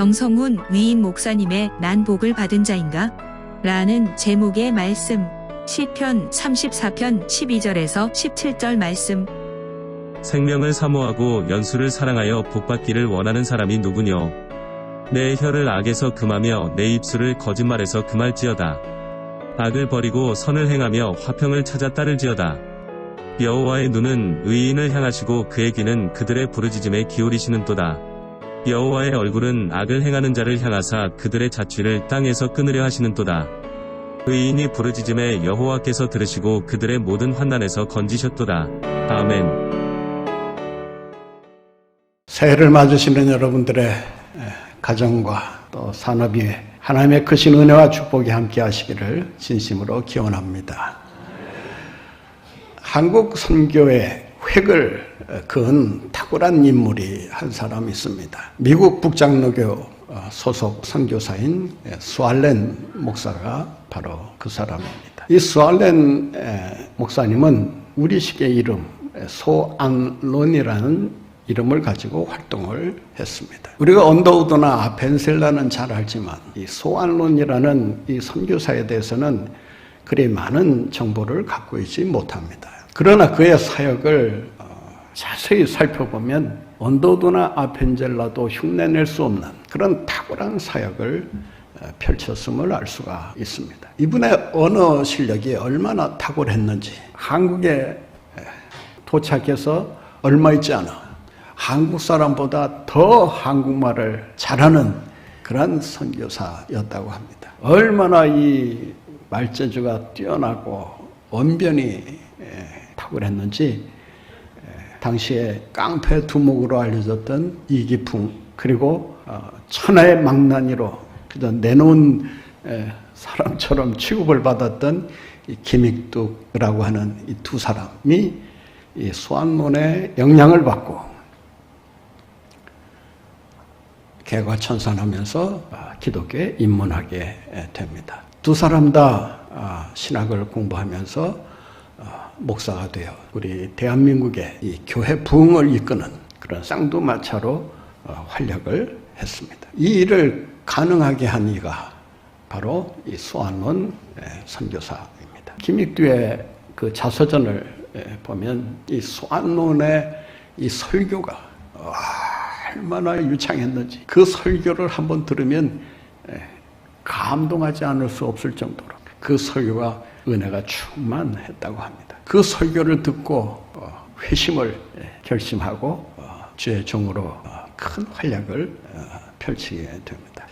정성훈 위인 목사님의 난 복을 받은 자인가? 라는 제목의 말씀. 시편 34편 12절에서 17절 말씀. 생명을 사모하고 연수를 사랑하여 복받기를 원하는 사람이 누구뇨? 내 혀를 악에서 금하며 내 입술을 거짓말에서 금할지어다. 악을 버리고 선을 행하며 화평을 찾아 따를지어다. 여호와의 눈은 의인을 향하시고 그의 귀는 그들의 부르짖음에 기울이시는도다. 여호와의 얼굴은 악을 행하는 자를 향하사 그들의 자취를 땅에서 끊으려 하시는도다. 의인이 부르짖음에 여호와께서 들으시고 그들의 모든 환난에서 건지셨도다. 아멘. 새해를 맞으시는 여러분들의 가정과 또 산업 위에 하나님의 크신 은혜와 축복이 함께 하시기를 진심으로 기원합니다. 한국 선교의 획을 그은 탁월한 인물이 한 사람 있습니다. 미국 북장로교 소속 선교사인 수알렌 목사가 바로 그 사람입니다. 이 수알렌 목사님은 우리식의 이름 소안론이라는 이름을 가지고 활동을 했습니다. 우리가 언더우드나 아펜셀라는 잘 알지만 이 소안론이라는 이 선교사에 대해서는 그리 많은 정보를 갖고 있지 못합니다. 그러나 그의 사역을 어, 자세히 살펴보면 언더우드나 아펜젤라도 흉내낼 수 없는 그런 탁월한 사역을 어, 펼쳤음을 알 수가 있습니다. 이분의 언어 실력이 얼마나 탁월했는지 한국에 도착해서 얼마 있지 않아 한국 사람보다 더 한국말을 잘하는 그런 선교사였다고 합니다. 얼마나 이 말재주가 뛰어나고 언변이 탁월했는지 당시에 깡패 두목으로 알려졌던 이기풍 그리고 어, 천하의 망나니로 그저 내놓은 사람처럼 취급을 받았던 김익뚝이라고 하는 이 두 사람이 이 수안론의 영향을 받고 개과천선하면서 아, 기독교에 입문하게 됩니다. 두 사람 다 아, 신학을 공부하면서 아, 목사가 되어 우리 대한민국의 이 교회 부흥을 이끄는 그런 쌍두마차로 어, 활약을 했습니다. 이 일을 가능하게 한 이가 바로 이 수안론 선교사입니다. 김익두의 그 자서전을 보면 이 수안론의 이 설교가 얼마나 유창했는지 그 설교를 한번 들으면 감동하지 않을 수 없을 정도로 그 설교가 은혜가 충만했다고 합니다. 그 설교를 듣고 어, 회심을 결심하고 어, 주의 종으로 어, 큰 활약을 펼치게 됩니다.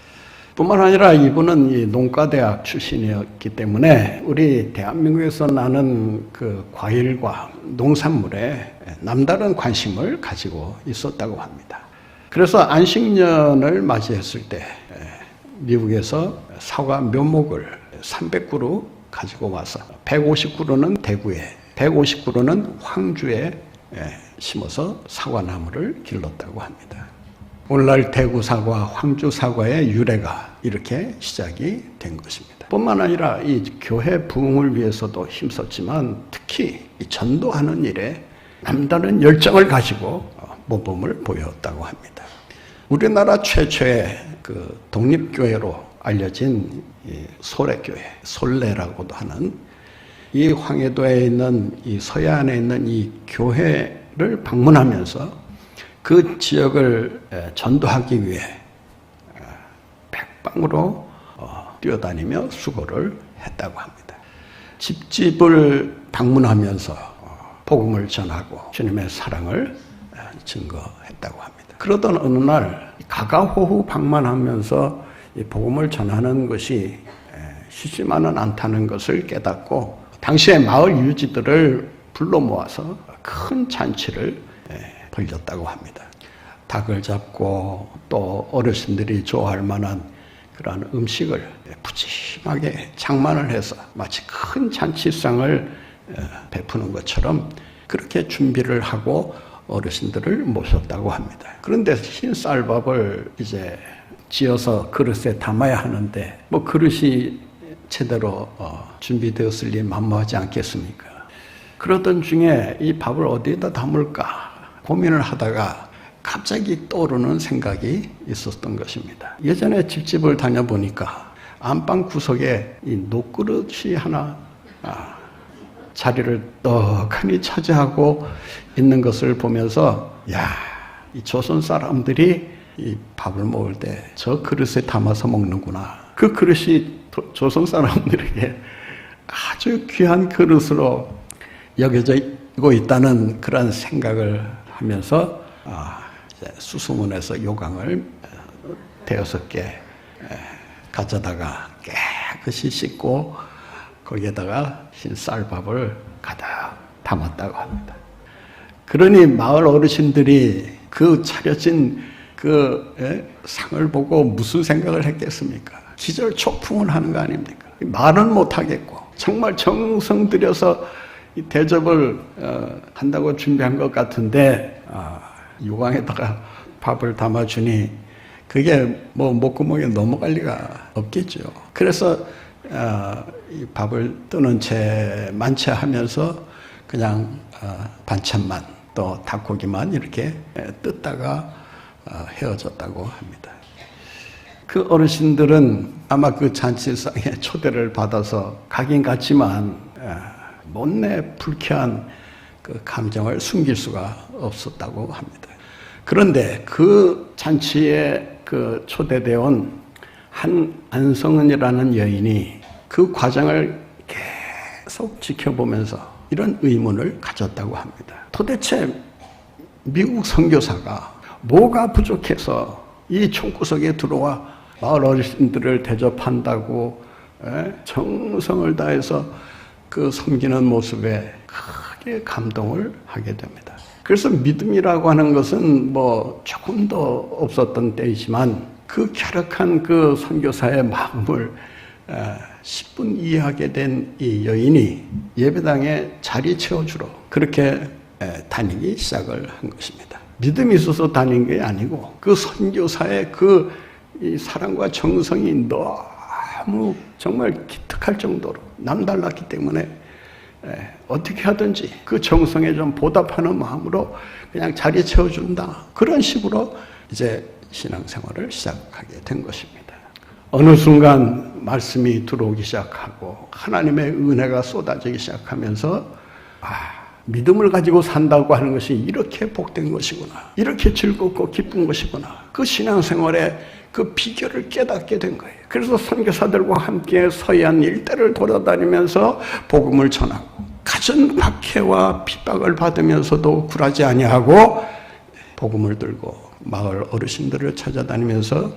뿐만 아니라 이분은 이 농가대학 출신이었기 때문에 우리 대한민국에서 나는 그 과일과 농산물에 남다른 관심을 가지고 있었다고 합니다. 그래서 안식년을 맞이했을 때 미국에서 사과 묘목을 300그루 가지고 와서 150그루는 대구에 150그루는 황주에 심어서 사과나무를 길렀다고 합니다. 오늘날 대구 사과, 황주 사과의 유래가 이렇게 시작이 된 것입니다. 뿐만 아니라 이 교회 부흥을 위해서도 힘썼지만 특히 전도하는 일에 남다른 열정을 가지고 모범을 보였다고 합니다. 우리나라 최초의 그 독립교회로 알려진 소래교회, 솔레라고도 하는 이 황해도에 있는 이 서해안에 있는 이 교회를 방문하면서 그 지역을 전도하기 위해 백방으로 어, 뛰어다니며 수고를 했다고 합니다. 집집을 방문하면서 어, 복음을 전하고 주님의 사랑을 증거했다고 합니다. 그러던 어느 날 가가호후 방만하면서 복음을 전하는 것이 쉽지만은 않다는 것을 깨닫고 당시의 마을 유지들을 불러 모아서 큰 잔치를 벌렸다고 합니다. 닭을 잡고 또 어르신들이 좋아할 만한 그러한 음식을 푸짐하게 장만을 해서 마치 큰 잔치상을 베푸는 것처럼 그렇게 준비를 하고 어르신들을 모셨다고 합니다. 그런데 흰 쌀밥을 이제 지어서 그릇에 담아야 하는데 뭐 그릇이 제대로 어, 준비되었을 리 만무하지 않겠습니까? 그러던 중에 이 밥을 어디에다 담을까 고민을 하다가 갑자기 떠오르는 생각이 있었던 것입니다. 예전에 집집을 다녀보니까 안방 구석에 이 녹그릇이 하나 아, 자리를 떡하니 차지하고 있는 것을 보면서 야, 이 조선 사람들이 이 밥을 먹을 때 저 그릇에 담아서 먹는구나. 그 그릇이 도- 조선 사람들에게 아주 귀한 그릇으로 여겨지고 있다는 그런 생각을 하면서 아, 이제 수수문에서 요강을 어, 대여섯 개 에, 가져다가 깨끗이 씻고 거기에다가 흰 쌀밥을 가득 담았다고 합니다. 그러니 마을 어르신들이 그 차려진 그 예, 상을 보고 무슨 생각을 했겠습니까? 기절 초풍을 하는 거 아닙니까? 말은 못 하겠고 정말 정성 들여서 이 대접을 어, 한다고 준비한 것 같은데 아, 유광에다가 밥을 담아주니 그게 뭐 목구멍에 넘어갈 리가 없겠죠. 그래서 어, 이 밥을 뜨는 채 만체하면서 그냥 어, 반찬만 또 닭고기만 이렇게 에, 뜯다가 어, 헤어졌다고 합니다. 그 어르신들은 아마 그 잔치상에 초대를 받아서 가긴 갔지만 에, 못내 불쾌한 그 감정을 숨길 수가 없었다고 합니다. 그런데 그 잔치에 그 초대되어 온 한 안성은이라는 여인이 그 과정을 계속 지켜보면서 이런 의문을 가졌다고 합니다. 도대체 미국 선교사가 뭐가 부족해서 이 총구석에 들어와 마을 어르신들을 대접한다고 에? 정성을 다해서 그 섬기는 모습에 크게 감동을 하게 됩니다. 그래서 믿음이라고 하는 것은 뭐 조금도 없었던 때이지만 그 쾌락한 그 선교사의 마음을 에, 10분 이해하게 된 이 여인이 예배당에 자리 채워주러 그렇게 에, 다니기 시작을 한 것입니다. 믿음이 있어서 다닌 게 아니고 그 선교사의 그이 사랑과 정성이 너무 정말 기특할 정도로 남달랐기 때문에 에, 어떻게 하든지 그 정성에 좀 보답하는 마음으로 그냥 자리 채워준다. 그런 식으로 이제 신앙생활을 시작하게 된 것입니다. 어느 순간 말씀이 들어오기 시작하고 하나님의 은혜가 쏟아지기 시작하면서 아, 믿음을 가지고 산다고 하는 것이 이렇게 복된 것이구나. 이렇게 즐겁고 기쁜 것이구나. 그 신앙생활의 그 비결을 깨닫게 된 거예요. 그래서 선교사들과 함께 서해안 일대를 돌아다니면서 복음을 전하고 가진 박해와 핍박을 받으면서도 굴하지 아니하고 복음을 들고 마을 어르신들을 찾아다니면서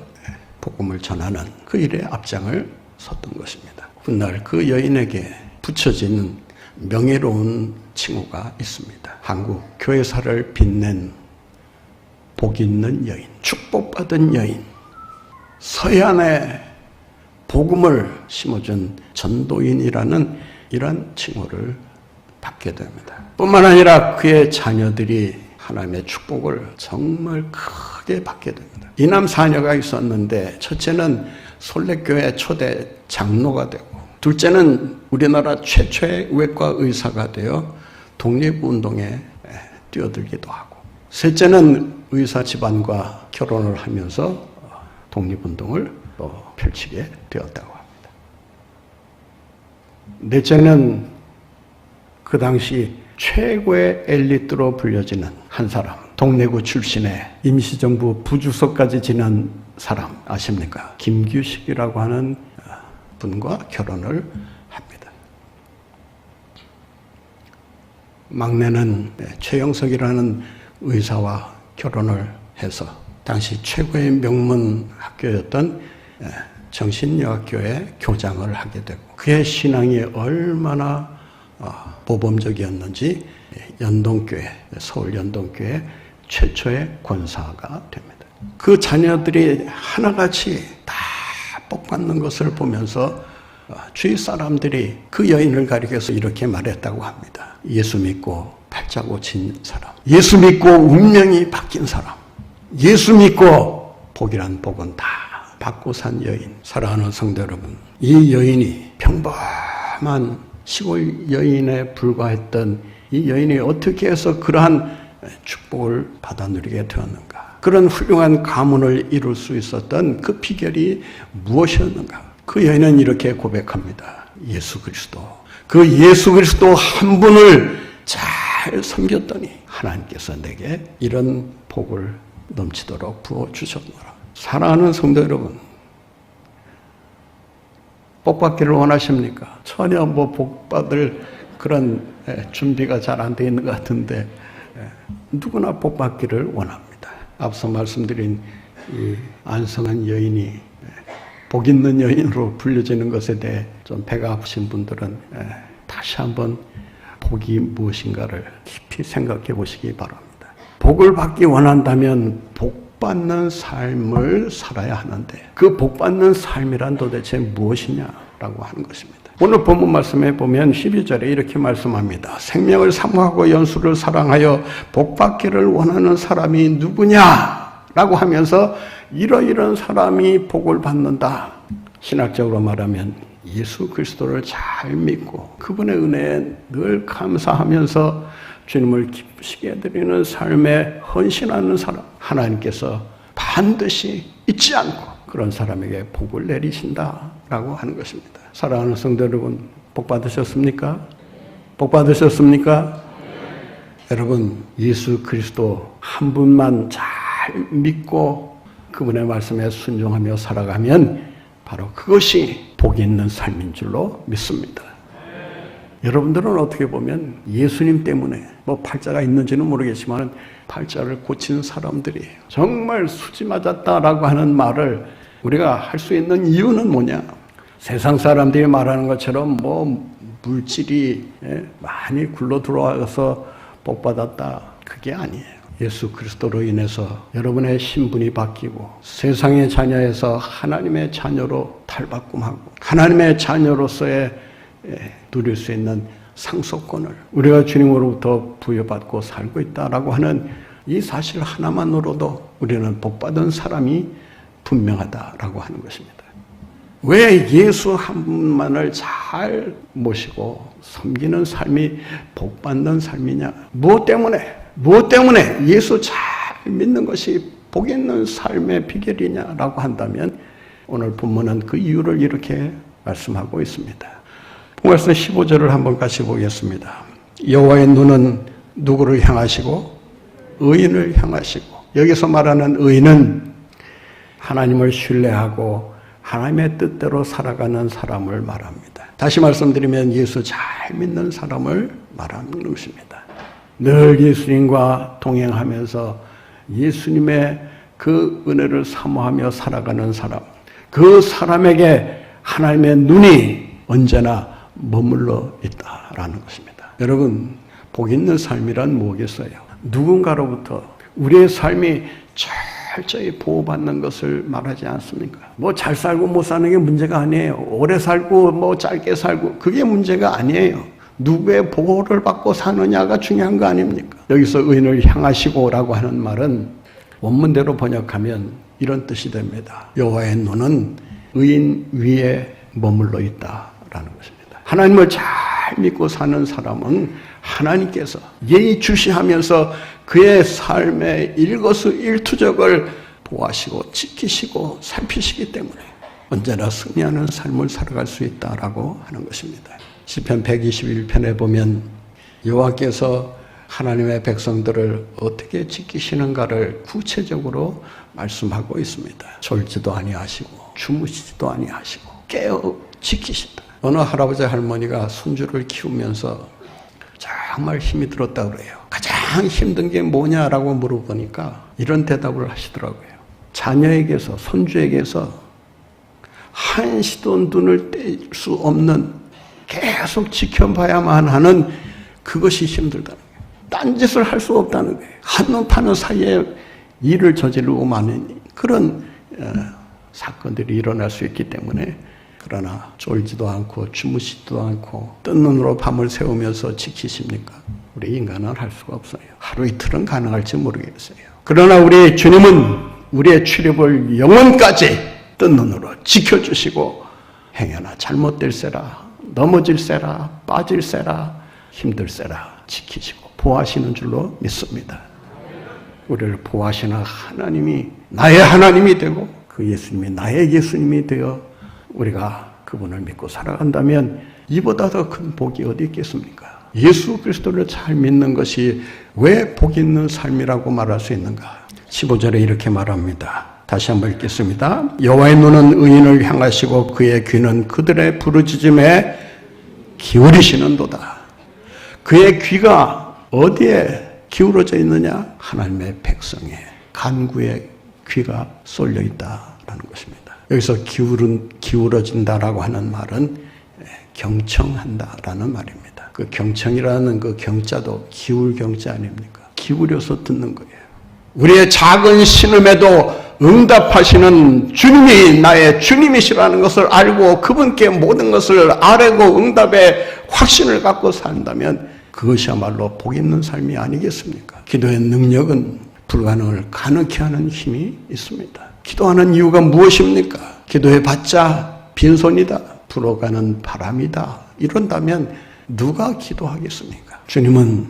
복음을 전하는 그 일에 앞장을 섰던 것입니다. 훗날 그 여인에게 붙여지는 명예로운 칭호가 있습니다. 한국 교회사를 빛낸 복 있는 여인, 축복받은 여인, 서해안에 복음을 심어준 전도인이라는 이런 칭호를 받게 됩니다. 뿐만 아니라 그의 자녀들이 하나님의 축복을 정말 크게 받게 됩니다. 이남 사녀가 있었는데 첫째는 솔레교회 초대 장로가 되고 둘째는 우리나라 최초의 외과 의사가 되어 독립운동에 뛰어들기도 하고 셋째는 의사 집안과 결혼을 하면서 독립운동을 또 펼치게 되었다고 합니다. 넷째는 그 당시 최고의 엘리트로 불려지는 한 사람, 동래구 출신의 임시정부 부주석까지 지낸 사람 아십니까? 김규식이라고 하는 분과 결혼을 합니다. 막내는 최영석이라는 의사와 결혼을 해서 당시 최고의 명문 학교였던 정신여학교의 교장을 하게 되고 그의 신앙이 얼마나 어, 모범적이었는지 연동교회 서울 연동교회 최초의 권사가 됩니다. 그 자녀들이 하나같이 다 복받는 것을 보면서 어, 주위 사람들이 그 여인을 가리켜서 이렇게 말했다고 합니다. 예수 믿고 팔자 고친 사람, 예수 믿고 운명이 바뀐 사람, 예수 믿고 복이란 복은 다 받고 산 여인. 사랑하는 성도 여러분, 이 여인이 평범한 시골 여인에 불과했던 이 여인이 어떻게 해서 그러한 축복을 받아 누리게 되었는가? 그런 훌륭한 가문을 이룰 수 있었던 그 비결이 무엇이었는가? 그 여인은 이렇게 고백합니다. 예수 그리스도. 그 예수 그리스도 한 분을 잘 섬겼더니 하나님께서 내게 이런 복을 넘치도록 부어 주셨노라. 사랑하는 성도 여러분, 복 받기를 원하십니까? 전혀 뭐 복 받을 그런 예, 준비가 잘 안 돼 있는 것 같은데 예, 누구나 복 받기를 원합니다. 앞서 말씀드린 이 안성한 여인이 예, 복 있는 여인으로 불려지는 것에 대해 좀 배가 아프신 분들은 예, 다시 한번 복이 무엇인가를 깊이 생각해 보시기 바랍니다. 복을 받기 원한다면 복 받는 삶을 살아야 하는데 그 복 받는 삶이란 도대체 무엇이냐라고 하는 것입니다. 오늘 본문 말씀에 보면 12절에 이렇게 말씀합니다. 생명을 사모하고 연수를 사랑하여 복 받기를 원하는 사람이 누구냐 라고 하면서 이러이런 사람이 복을 받는다. 신학적으로 말하면 예수 그리스도를 잘 믿고 그분의 은혜에 늘 감사하면서 주님을 기쁘시게 드리는 삶에 헌신하는 사람 하나님께서 반드시 잊지 않고 그런 사람에게 복을 내리신다라고 하는 것입니다. 사랑하는 성도 여러분, 복 받으셨습니까? 복 받으셨습니까? 여러분, 예수 그리스도 한 분만 잘 믿고 그분의 말씀에 순종하며 살아가면 바로 그것이 복 있는 삶인 줄로 믿습니다. 여러분들은 어떻게 보면 예수님 때문에 뭐 팔자가 있는지는 모르겠지만 팔자를 고치는 사람들이에요. 정말 수지 맞았다라고 하는 말을 우리가 할 수 있는 이유는 뭐냐? 세상 사람들이 말하는 것처럼 뭐 물질이 예, 많이 굴러 들어와서 복 받았다. 그게 아니에요. 예수 그리스도로 인해서 여러분의 신분이 바뀌고 세상의 자녀에서 하나님의 자녀로 탈바꿈하고 하나님의 자녀로서의 예, 누릴 수 있는 상속권을 우리가 주님으로부터 부여받고 살고 있다라고 하는 이 사실 하나만으로도 우리는 복받은 사람이 분명하다라고 하는 것입니다. 왜 예수 한 분만을 잘 모시고 섬기는 삶이 복받는 삶이냐? 무엇 때문에? 무엇 때문에 예수 잘 믿는 것이 복 있는 삶의 비결이냐라고 한다면 오늘 본문은 그 이유를 이렇게 말씀하고 있습니다. 말씀 15절을 한번 같이 보겠습니다. 여호와의 눈은 누구를 향하시고 의인을 향하시고 여기서 말하는 의인은 하나님을 신뢰하고 하나님의 뜻대로 살아가는 사람을 말합니다. 다시 말씀드리면 예수 잘 믿는 사람을 말하는 것입니다. 늘 예수님과 동행하면서 예수님의 그 은혜를 사모하며 살아가는 사람, 그 사람에게 하나님의 눈이 언제나 머물러 있다라는 것입니다. 여러분, 복 있는 삶이란 뭐겠어요? 누군가로부터 우리의 삶이 철저히 보호받는 것을 말하지 않습니까? 뭐 잘 살고 못 사는 게 문제가 아니에요. 오래 살고 뭐 짧게 살고 그게 문제가 아니에요. 누구의 보호를 받고 사느냐가 중요한 거 아닙니까? 여기서 의인을 향하시고라고 하는 말은 원문대로 번역하면 이런 뜻이 됩니다. 여호와의 눈은 의인 위에 머물러 있다라는 것입니다. 하나님을 잘 믿고 사는 사람은 하나님께서 예의 주시하면서 그의 삶의 일거수 일투족을 보호하시고 지키시고 살피시기 때문에 언제나 승리하는 삶을 살아갈 수 있다라고 하는 것입니다. 시편 121편에 보면 여호와께서 하나님의 백성들을 어떻게 지키시는가를 구체적으로 말씀하고 있습니다. 졸지도 아니하시고 주무시지도 아니하시고 깨어 지키신다. 어느 할아버지 할머니가 손주를 키우면서 정말 힘이 들었다 그래요. 가장 힘든 게 뭐냐라고 물어보니까 이런 대답을 하시더라고요. 자녀에게서 손주에게서 한시도 눈을 뗄 수 없는 계속 지켜봐야만 하는 그것이 힘들다는 거예요. 딴짓을 할 수 없다는 거예요. 한눈 파는 사이에 일을 저지르고 마는 그런 어, 사건들이 일어날 수 있기 때문에 그러나 쫄지도 않고 주무시지도 않고 뜬 눈으로 밤을 새우면서 지키십니까? 우리 인간은 할 수가 없어요. 하루 이틀은 가능할지 모르겠어요. 그러나 우리 주님은 우리의 출입을 영원까지 뜬 눈으로 지켜주시고 행여나 잘못될세라 넘어질세라 빠질세라 힘들세라 지키시고 보호하시는 줄로 믿습니다. 우리를 보호하시는 하나님이 나의 하나님이 되고 그 예수님이 나의 예수님이 되어 우리가 그분을 믿고 살아간다면 이보다 더 큰 복이 어디 있겠습니까? 예수 그리스도를 잘 믿는 것이 왜 복 있는 삶이라고 말할 수 있는가? 15절에 이렇게 말합니다. 다시 한번 읽겠습니다. 여호와의 눈은 의인을 향하시고 그의 귀는 그들의 부르짖음에 기울이시는도다. 그의 귀가 어디에 기울어져 있느냐? 하나님의 백성의 간구에 귀가 쏠려 있다라는 것입니다. 여기서 기울은 기울어진다라고 하는 말은 경청한다라는 말입니다. 그 경청이라는 그 경자도 기울 경자 아닙니까? 기울여서 듣는 거예요. 우리의 작은 신음에도 응답하시는 주님이 나의 주님이시라는 것을 알고 그분께 모든 것을 아뢰고 응답에 확신을 갖고 산다면 그것이야말로 복 있는 삶이 아니겠습니까? 기도의 능력은 불가능을 가능케 하는 힘이 있습니다. 기도하는 이유가 무엇입니까? 기도해 봤자 빈손이다. 불어가는 바람이다. 이런다면 누가 기도하겠습니까? 주님은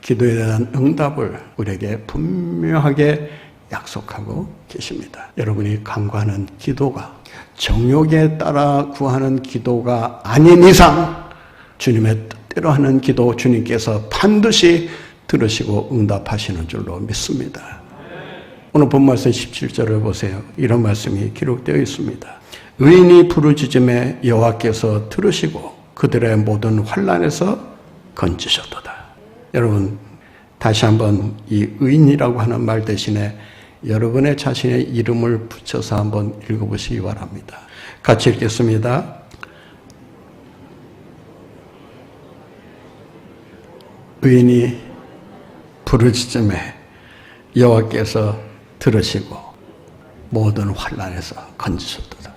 기도에 대한 응답을 우리에게 분명하게 약속하고 계십니다. 여러분이 간구하는 기도가 정욕에 따라 구하는 기도가 아닌 이상 주님의 뜻대로 하는 기도 주님께서 반드시 들으시고 응답하시는 줄로 믿습니다. 오늘 본 말씀 17절을 보세요. 이런 말씀이 기록되어 있습니다. 의인이 부르짖음에 여호와께서 들으시고 그들의 모든 환란에서 건지셨도다. 여러분 다시 한번 이 의인이라고 하는 말 대신에 여러분의 자신의 이름을 붙여서 한번 읽어보시기 바랍니다. 같이 읽겠습니다. 의인이 부르짖음에 여호와께서 들으시고 모든 환란에서 건지셨도다.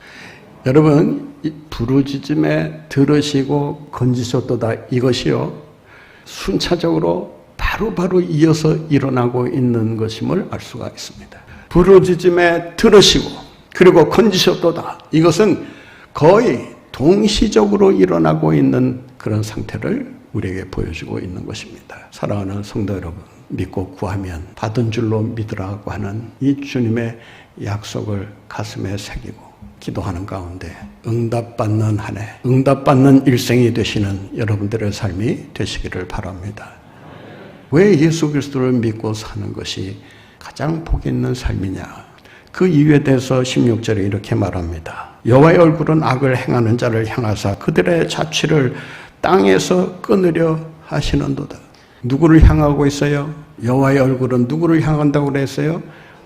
여러분 이 부르짖음에 들으시고 건지셨도다 이것이요 순차적으로 바로바로 바로 이어서 일어나고 있는 것임을 알 수가 있습니다. 부르짖음에 들으시고 그리고 건지셨도다. 이것은 거의 동시적으로 일어나고 있는 그런 상태를 우리에게 보여주고 있는 것입니다. 사랑하는 성도 여러분, 믿고 구하면 받은 줄로 믿으라고 하는 이 주님의 약속을 가슴에 새기고 기도하는 가운데 응답받는 한 해, 응답받는 일생이 되시는 여러분들의 삶이 되시기를 바랍니다. 왜 예수 그리스도를 믿고 사는 것이 가장 복 있는 삶이냐? 그 이유에 대해서 16절에 이렇게 말합니다. 여호와의 얼굴은 악을 행하는 자를 향하사 그들의 자취를 땅에서 끊으려 하시는도다. 누구를 향하고 있어요? 여호와의 얼굴은 누구를 향한다고 그랬어요?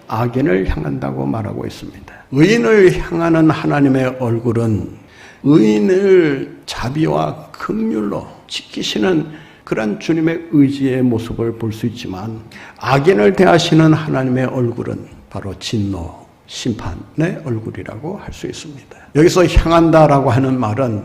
악인을 향한다고 말하고 있습니다. 의인을 향하는 하나님의 얼굴은 의인을 자비와 긍휼로 지키시는 그런 주님의 의지의 모습을 볼 수 있지만 악인을 대하시는 하나님의 얼굴은 바로 진노, 심판의 얼굴이라고 할 수 있습니다. 여기서 향한다라고 하는 말은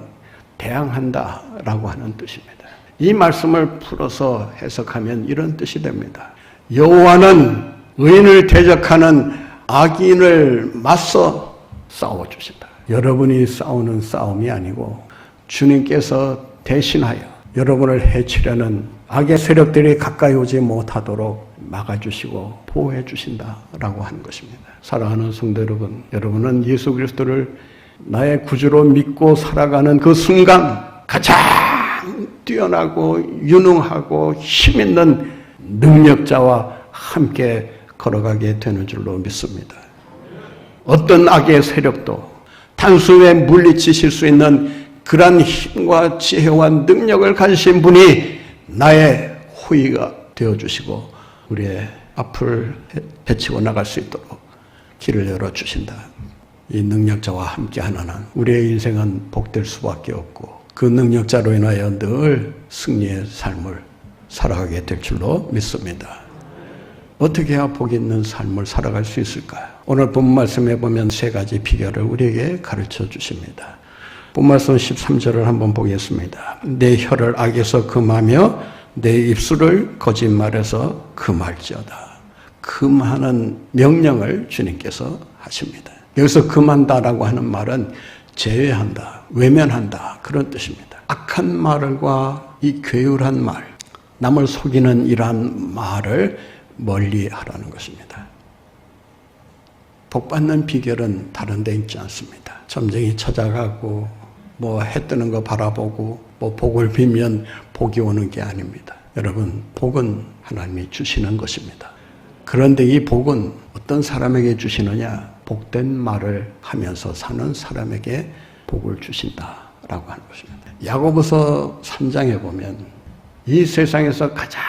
대항한다라고 하는 뜻입니다. 이 말씀을 풀어서 해석하면 이런 뜻이 됩니다. 여호와는 의인을 대적하는 악인을 맞서 싸워 주신다. 여러분이 싸우는 싸움이 아니고 주님께서 대신하여 여러분을 해치려는 악의 세력들이 가까이 오지 못하도록 막아주시고 보호해 주신다라고 하는 것입니다. 사랑하는 성도 여러분, 여러분은 예수 그리스도를 나의 구주로 믿고 살아가는 그 순간 가장 뛰어나고 유능하고 힘 있는 능력자와 함께 걸어가게 되는 줄로 믿습니다. 어떤 악의 세력도 단숨에 물리치실 수 있는 그러한 힘과 지혜와 능력을 가지신 분이 나의 호의가 되어주시고 우리의 앞을 헤치고 나갈 수 있도록 길을 열어주신다. 이 능력자와 함께하는 한 우리의 인생은 복될 수밖에 없고 그 능력자로 인하여 늘 승리의 삶을 살아가게 될 줄로 믿습니다. 어떻게 해야 복 있는 삶을 살아갈 수 있을까요? 오늘 본 말씀에 보면 세 가지 비결을 우리에게 가르쳐 주십니다. 본 말씀 13절을 한번 보겠습니다. 내 혀를 악에서 금하며 내 입술을 거짓말에서 금할지어다. 금하는 명령을 주님께서 하십니다. 여기서 금한다라고 하는 말은 제외한다, 외면한다 그런 뜻입니다. 악한 말과 이 괴율한 말, 남을 속이는 이러한 말을 멀리 하라는 것입니다. 복 받는 비결은 다른 데 있지 않습니다. 점쟁이 찾아가고 뭐 해 뜨는 거 바라보고 뭐 복을 빌면 복이 오는 게 아닙니다. 여러분, 복은 하나님이 주시는 것입니다. 그런데 이 복은 어떤 사람에게 주시느냐? 복된 말을 하면서 사는 사람에게 복을 주신다라고 하는 것입니다. 야고보서 3장에 보면 이 세상에서 가장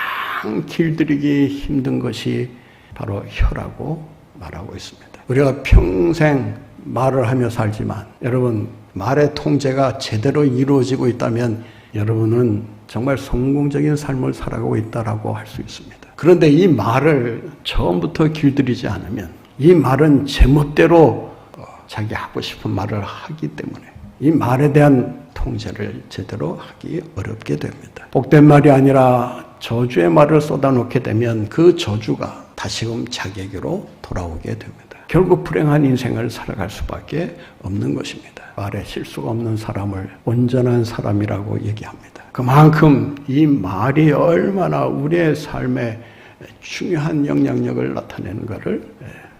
길들이기 힘든 것이 바로 혀라고 말하고 있습니다. 우리가 평생 말을 하며 살지만 여러분 말의 통제가 제대로 이루어지고 있다면 여러분은 정말 성공적인 삶을 살아가고 있다라고 할 수 있습니다. 그런데 이 말을 처음부터 길들이지 않으면 이 말은 제멋대로 어, 자기 하고 싶은 말을 하기 때문에 이 말에 대한 통제를 제대로 하기 어렵게 됩니다. 복된 말이 아니라 저주의 말을 쏟아놓게 되면 그 저주가 다시금 자기에게로 돌아오게 됩니다. 결국 불행한 인생을 살아갈 수밖에 없는 것입니다. 말에 실수가 없는 사람을 온전한 사람이라고 얘기합니다. 그만큼 이 말이 얼마나 우리의 삶에 중요한 영향력을 나타내는 것을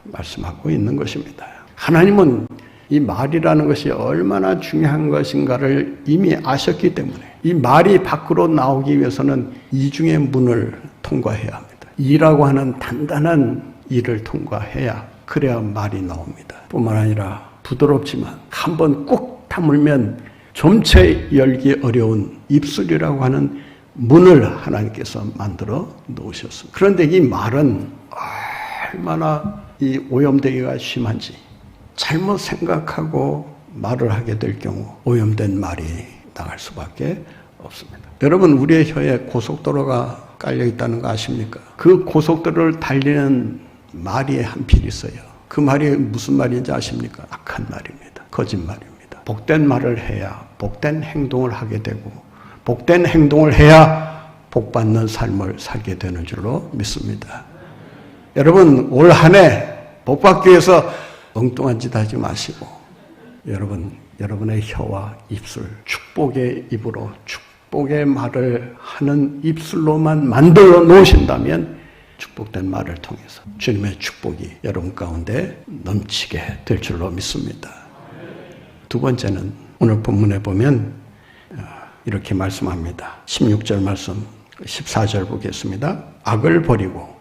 말씀하고 있는 것입니다. 하나님은 이 말이라는 것이 얼마나 중요한 것인가를 이미 아셨기 때문에 이 말이 밖으로 나오기 위해서는 이중의 문을 통과해야 합니다. 이라고 하는 단단한 일을 통과해야 그래야 말이 나옵니다. 뿐만 아니라 부드럽지만 한 번 꾹 다물면 점체 열기 어려운 입술이라고 하는 문을 하나님께서 만들어 놓으셨습니다. 그런데 이 말은 얼마나 이 오염되기가 심한지 잘못 생각하고 말을 하게 될 경우 오염된 말이 나갈 수밖에 없습니다. 여러분 우리의 혀에 고속도로가 깔려 있다는 거 아십니까? 그 고속도로를 달리는 말이 한 필 있어요. 그 말이 무슨 말인지 아십니까? 악한 말입니다. 거짓말입니다. 복된 말을 해야 복된 행동을 하게 되고 복된 행동을 해야 복받는 삶을 살게 되는 줄로 믿습니다. 여러분 올 한 해 복 받기 위해서 엉뚱한 짓 하지 마시고 여러분 여러분의 혀와 입술 축복의 입으로 축복의 말을 하는 입술로만 만들어 놓으신다면 축복된 말을 통해서 주님의 축복이 여러분 가운데 넘치게 될 줄로 믿습니다. 두 번째는 오늘 본문에 보면 어, 이렇게 말씀합니다. 16절 말씀 14절 보겠습니다. 악을 버리고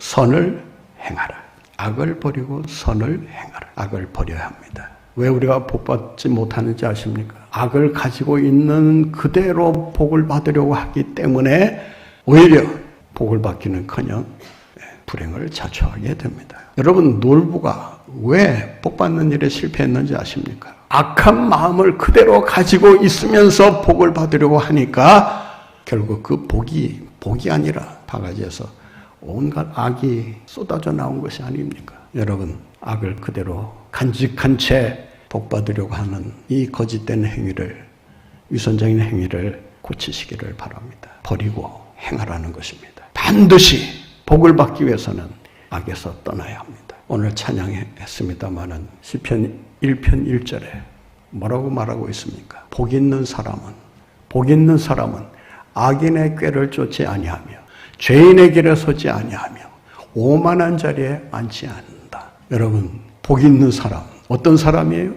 선을 행하라. 악을 버리고 선을 행하라. 악을 버려야 합니다. 왜 우리가 복받지 못하는지 아십니까? 악을 가지고 있는 그대로 복을 받으려고 하기 때문에 오히려 복을 받기는 커녕 불행을 자초하게 됩니다. 여러분 놀부가 왜 복받는 일에 실패했는지 아십니까? 악한 마음을 그대로 가지고 있으면서 복을 받으려고 하니까 결국 그 복이 복이 아니라 바가지에서 온갖 악이 쏟아져 나온 것이 아닙니까? 여러분 악을 그대로 간직한 채 복받으려고 하는 이 거짓된 행위를 위선적인 행위를 고치시기를 바랍니다. 버리고 행하라는 것입니다. 반드시 복을 받기 위해서는 악에서 떠나야 합니다. 오늘 찬양했습니다마는 시편 1편 1절에 뭐라고 말하고 있습니까? 복 있는 사람은 복 있는 사람은 악인의 꾀를 쫓지 아니하며 죄인의 길에 서지 아니하며 오만한 자리에 앉지 않는다. 여러분 복 있는 사람 어떤 사람이에요?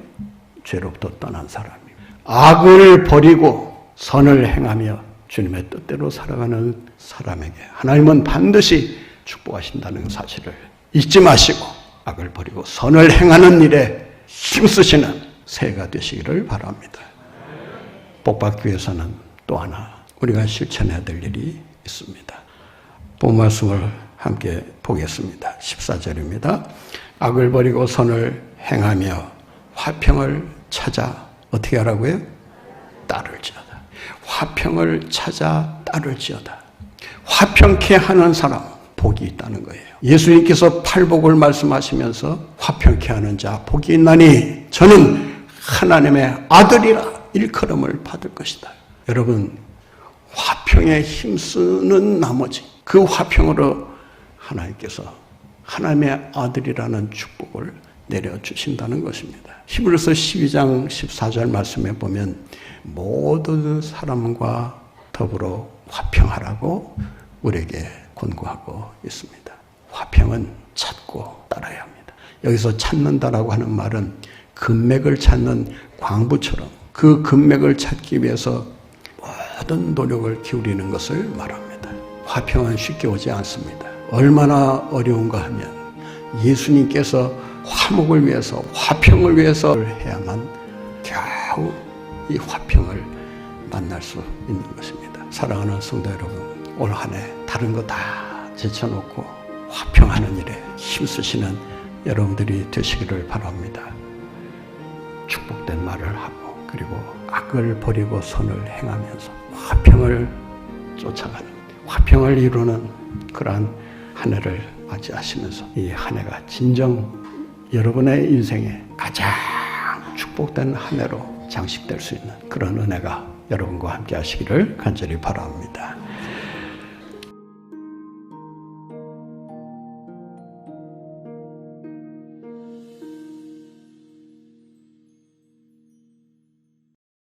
죄로부터 떠난 사람입니다. 악을 버리고 선을 행하며 주님의 뜻대로 살아가는 사람에게 하나님은 반드시 축복하신다는 사실을 잊지 마시고 악을 버리고 선을 행하는 일에 힘쓰시는 새해가 되시기를 바랍니다. 복받기 위해서는 또 하나 우리가 실천해야 될 일이 있습니다. 본 말씀을 함께 보겠습니다. 14절입니다. 악을 버리고 선을 행하며 화평을 찾아 어떻게 하라고요? 따를지어다. 화평을 찾아 따를지어다. 화평케 하는 사람 복이 있다는 거예요. 예수님께서 팔복을 말씀하시면서 화평케 하는 자 복이 있나니 저는 하나님의 아들이라 일컬음을 받을 것이다. 여러분 화평에 힘쓰는 나머지 그 화평으로 하나님께서 하나님의 아들이라는 축복을 내려주신다는 것입니다. 히브리서 12장 14절 말씀에 보면 모든 사람과 더불어 화평하라고 우리에게 권고하고 있습니다. 화평은 찾고 따라야 합니다. 여기서 찾는다라고 하는 말은 금맥을 찾는 광부처럼 그 금맥을 찾기 위해서 모든 노력을 기울이는 것을 말합니다. 화평은 쉽게 오지 않습니다. 얼마나 어려운가 하면 예수님께서 화목을 위해서 화평을 위해서 해야만 겨우 이 화평을 만날 수 있는 것입니다. 사랑하는 성도 여러분, 올 한 해 다른 거 다 제쳐놓고 화평하는 일에 힘쓰시는 여러분들이 되시기를 바랍니다. 축복된 말을 하고 그리고 악을 버리고 선을 행하면서 화평을 쫓아가는 화평을 이루는 그러한 한 해를 맞이하시면서 이 한 해가 진정 여러분의 인생에 가장 축복된 한 해로 장식될 수 있는 그런 은혜가 여러분과 함께 하시기를 간절히 바랍니다.